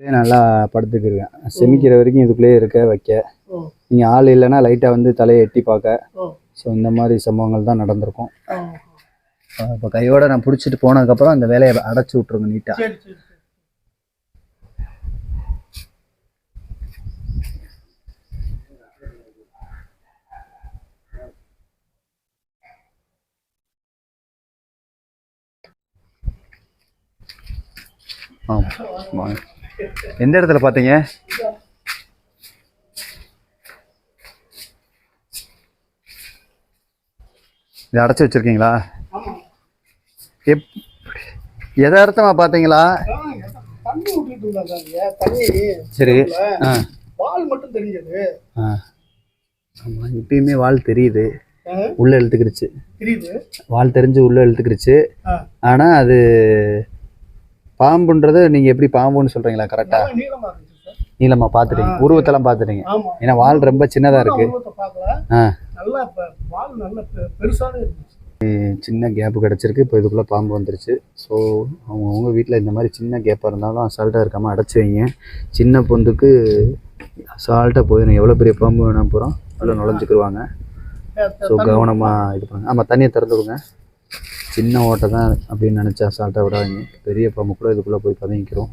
நல்லா படுத்துக்கிருவேன். செமிக்கிற வரைக்கும் இதுக்குள்ளேயே இருக்க வைக்க. நீங்கள் ஆள் இல்லைன்னா லைட்டாக வந்து தலையை எட்டி பார்க்க. ஸோ இந்த மாதிரி சம்பவங்கள் தான் நடந்திருக்கும். இப்போ கையோட நான் பிடிச்சிட்டு போனதுக்கப்புறம் அந்த வேலையை அடைச்சி விட்ருங்க நீட்டாக ஆமாம் வாங்க எந்த இடத்துல பார்த்தீங்க? இதை அடைச்சி வச்சிருக்கீங்களா? எப் எதார்த்தமாக பார்த்தீங்களா? சரி. பால் மட்டும் தெரிஞ்சது ஆமாம் இப்பயுமே வால் தெரியுது. உள்ளே இழுத்துக்கிடுச்சு தெரியுது. வால் தெரிஞ்சு உள்ளே இழுத்துக்கிடுச்சு. ஆனால் அது பாம்புன்றது நீங்கள் எப்படி பாம்புன்னு சொல்கிறீங்களா கரெக்டாக நீளமாக பார்த்துட்டீங்க உருவத்தெல்லாம் பார்த்துட்டீங்க ஏன்னா வால் ரொம்ப சின்னதாக இருக்குது சின்ன கேப் கிடச்சிருக்கு. இப்போ இதுக்குள்ளே பாம்பு வந்துருச்சு. ஸோ அவங்கவுங்க வீட்டில் இந்த மாதிரி சின்ன கேப்பாக இருந்தாலும் அசால்ட்டாக இருக்காமல் அடைச்சி வைங்க. சின்ன பொந்துக்கு அசால்ட்டாக போயிடும் எவ்வளோ பெரிய பாம்பு வேணால் போகிறோம் அதில் நுழைஞ்சிக்கிருவாங்க. ஸோ கவனமாக இது பண்ணுங்க. ஆமாம் தண்ணியை திறந்து விடுங்க. சின்ன ஓட்டை தான் அப்படின்னு நினச்சி அசால்ட்டாக விடாதீங்க. பெரிய பாம்பு கூட இதுக்குள்ளே போய் பதவிக்கிறோம்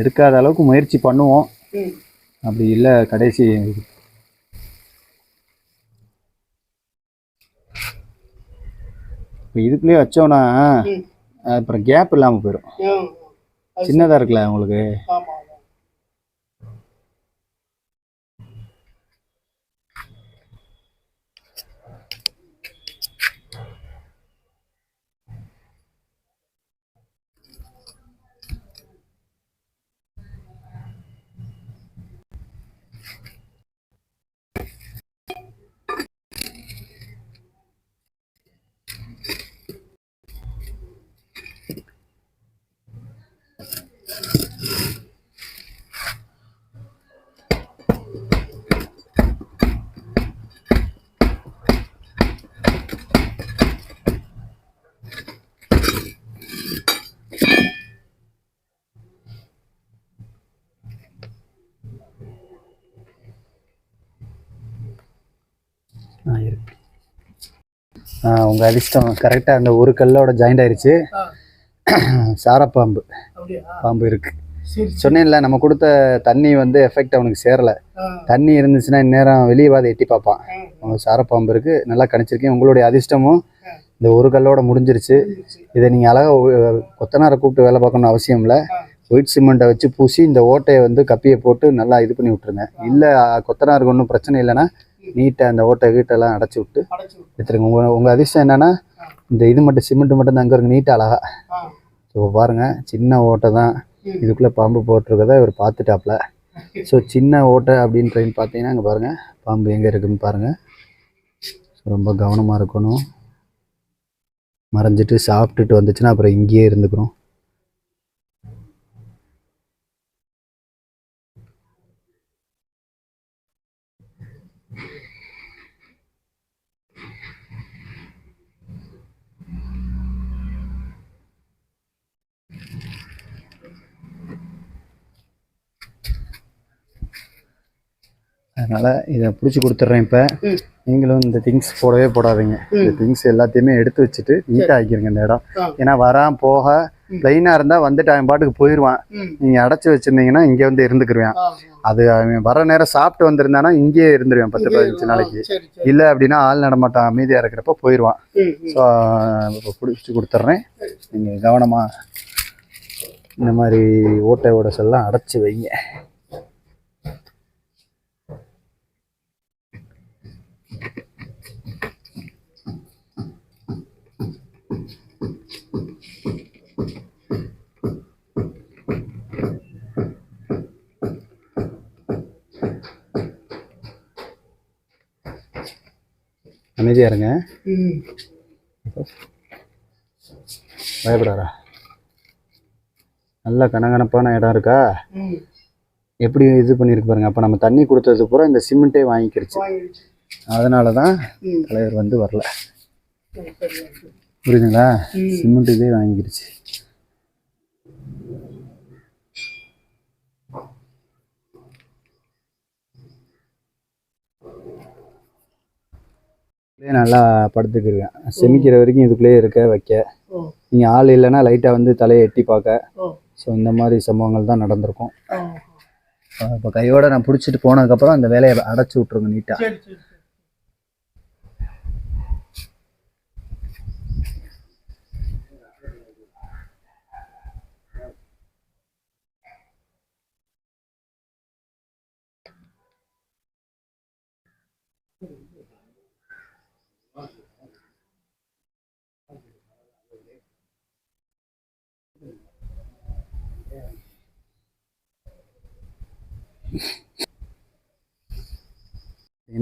எடுக்காத அளவுக்கு முயற்சி பண்ணுவோம். அப்படி இல்லை கடைசி இப்போ இதுக்குள்ளேயே வச்சோன்னா அப்புறம் கேப் இல்லாமல் போயிடும் சின்னதாக இருக்குல்ல உங்களுக்கு ஆமா ஆமா ஆ இருக்கு ஆ உங்கள் அதிர்ஷ்டம் கரெக்டாக அந்த ஒரு கல்லோட ஜாயிண்ட் ஆயிருச்சு. ஆ, சாரப்பாம்பு பாம்பு. இருக்கு. சரி சரி. சொன்னேன்ல நம்ம கொடுத்த தண்ணி வந்து எஃபெக்ட் அவனுக்கு சேரலை. தண்ணி இருந்துச்சுன்னா இந்நேரம் வெளியே வாத எட்டி பார்ப்பான். உங்க சாரப்பாம்பு இருக்கு நல்லா கணிச்சிருக்கேன். உங்களுடைய அதிர்ஷ்டமும். இந்த ஒரு கல்லோட முடிஞ்சிருச்சு. இதை நீங்கள் அழகாக கொத்தனாரை கூப்பிட்டு வேலை பார்க்கணும்னு அவசியம் இல்லை. ஒயிட் சிமெண்ட்டை வச்சு பூசி இந்த ஓட்டையை வந்து கப்பியை போட்டு நல்லா இது பண்ணி விட்டுருங்க. இல்லை கொத்தனாருக்கு ஒன்றும் பிரச்சனை இல்லைன்னா நீட்டாக அந்த ஓட்டை வீட்டெல்லாம் அடைச்சி விட்டு. எடுத்துருங்க. உங்கள் உங்கள் அதிர்ஷ்டம் என்னன்னா இந்த இது மட்டும் சிமெண்ட் மட்டும் தான் அங்கே இருக்கு நீட்டாக அழகா. ஸோ பாருங்கள் சின்ன ஓட்டை தான். இதுக்குள்ளே பாம்பு போட்டிருக்கதை இவர் பார்த்துட்டாப்ல ஸோ சின்ன ஓட்டை அப்படின்னு ட்ரெயின் பார்த்தீங்கன்னா இங்கே பாருங்கள் பாம்பு எங்கே இருக்குன்னு பாருங்கள் ரொம்ப கவனமாக இருக்கணும். மறைஞ்சிட்டு சாப்பிட்டுட்டு வந்துச்சுன்னா அப்புறம் இங்கேயே இருந்துக்கிறோம் அதனால் இதை பிடிச்சி கொடுத்துட்றேன் இப்போ. நீங்களும் இந்த திங்ஸ் போடவே போடாதீங்க. இந்த திங்ஸ் எல்லாத்தையுமே எடுத்து வச்சுட்டு நீட்டாக ஆக்கிருங்க இந்த இடம். ஏன்னா வரான் போக. ப்ளைனாக இருந்தால் வந்துட்டு அவன் பாட்டுக்கு போயிடுவான். நீங்கள் அடைச்சி வச்சுருந்தீங்கன்னா இங்கே வந்து இருந்துக்கிருவேன். அது அவன் வர நேரம் சாப்பிட்டு வந்திருந்தானா இங்கேயே இருந்துருவேன் பத்து பதினஞ்சு நாளைக்கு. இல்லை அப்படின்னா ஆள் நடமாட்டம் அமைதியாக இருக்கிறப்ப போயிடுவான். ஸோ இப்போ பிடிச்சி கொடுத்துட்றேன். நீங்கள் கவனமாக இந்த மாதிரி ஓட்டை ஓடசெல்லாம் அடைச்சி வைங்க. அமைதியாக இருங்க. பயப்படாரா நல்ல கனகனப்பான இடம் இருக்கா. எப்படி இது பண்ணியிருக்கு பாருங்க. அப்போ நம்ம தண்ணி கொடுத்தது பூரா இந்த சிமெண்ட்டே வாங்கிக்கிடுச்சு அதனால தான் தலைவர் வந்து வரல. புரியுதுங்களா. சிமெண்ட் இதே வாங்கிக்கிடுச்சு இதுலயே நல்லா படுத்துக்கிருக்கேன் செமிக்கிற வரைக்கும் இதுக்குள்ளேயே இருக்க வைக்க. நீங்கள் ஆள் இல்லைன்னா லைட்டாக வந்து தலையை எட்டி பார்க்க. ஸோ இந்த மாதிரி சம்பவங்கள் தான் நடந்திருக்கும். இப்போ கையோட நான் பிடிச்சிட்டு போனதுக்கப்புறம் அந்த வேலையை அடைச்சி விட்ருங்க நீட்டாக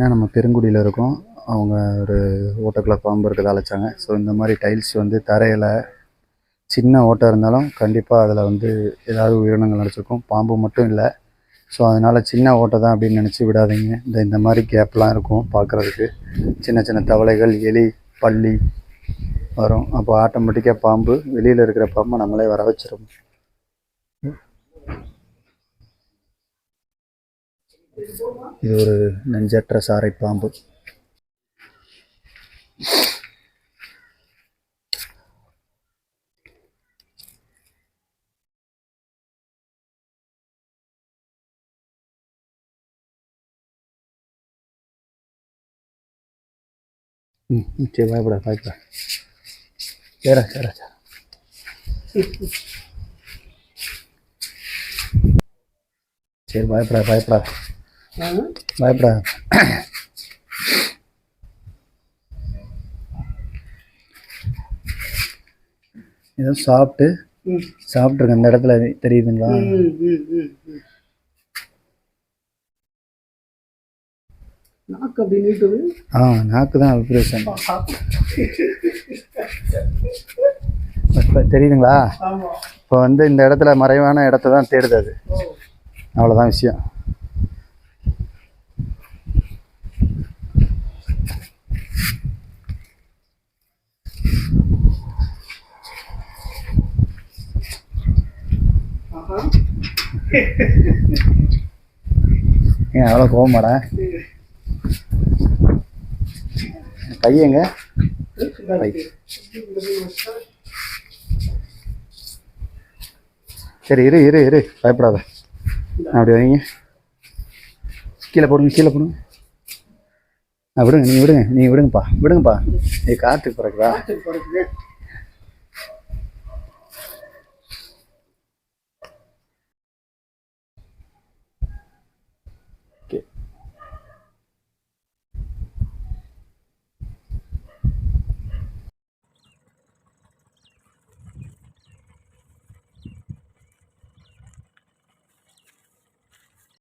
பார்த்திங்கன்னா ஏன்னா நம்ம பெருங்குடியில் இருக்கோம். அவங்க ஒரு ஓட்டக்குள்ள பாம்பு இருக்கிறத அழைச்சாங்க. ஸோ இந்த மாதிரி டைல்ஸ் வந்து தரையில் சின்ன ஓட்டை இருந்தாலும் கண்டிப்பாக அதில் வந்து ஏதாவது உயிரினங்கள் நினச்சிருக்கும் பாம்பு மட்டும் இல்லை. ஸோ அதனால் சின்ன ஓட்டை தான் அப்படின்னு நினச்சி விடாதீங்க. இந்த இந்த மாதிரி கேப்லாம் இருக்கும் பார்க்குறதுக்கு. சின்ன சின்ன தவளைகள் எலி பள்ளி வரும். அப்போ ஆட்டோமேட்டிக்காக பாம்பு வெளியில் இருக்கிற பாம்பை நம்மளே வர வச்சிருவோம். இது ஒரு நெஞ்சற்ற சாறை பாம்பு. ம் சரி பயப்பட பயப்பட சேரா சேரா சேரா. சரி பயப்பட பயப்பட பயப்பட ஏதோ சாப்பிட்டு ம். சாப்பிட்ருக்க அந்த இடத்துல தெரியுதுங்களா? நாக்கு அப்படி நீட்டுது. ஆ நாக்கு தான் தெரியுதுங்களா? இப்போ வந்து இந்த இடத்துல மறைவான இடத்த தான் தேடுது அது. அவ்வளோதான் விஷயம். ஏன் அவ்வளோ கோவமாடா? கையங்க சரி இரு இரு இரு. பயப்படாத. அப்படி வைங்க. கீழே போடுங்க கீழே போடுங்க. ஆ விடுங்க நீங்கள் விடுங்க நீங்கள் விடுங்கப்பா. விடுங்கப்பா. ஏ காற்றுக்கு பிறகுதா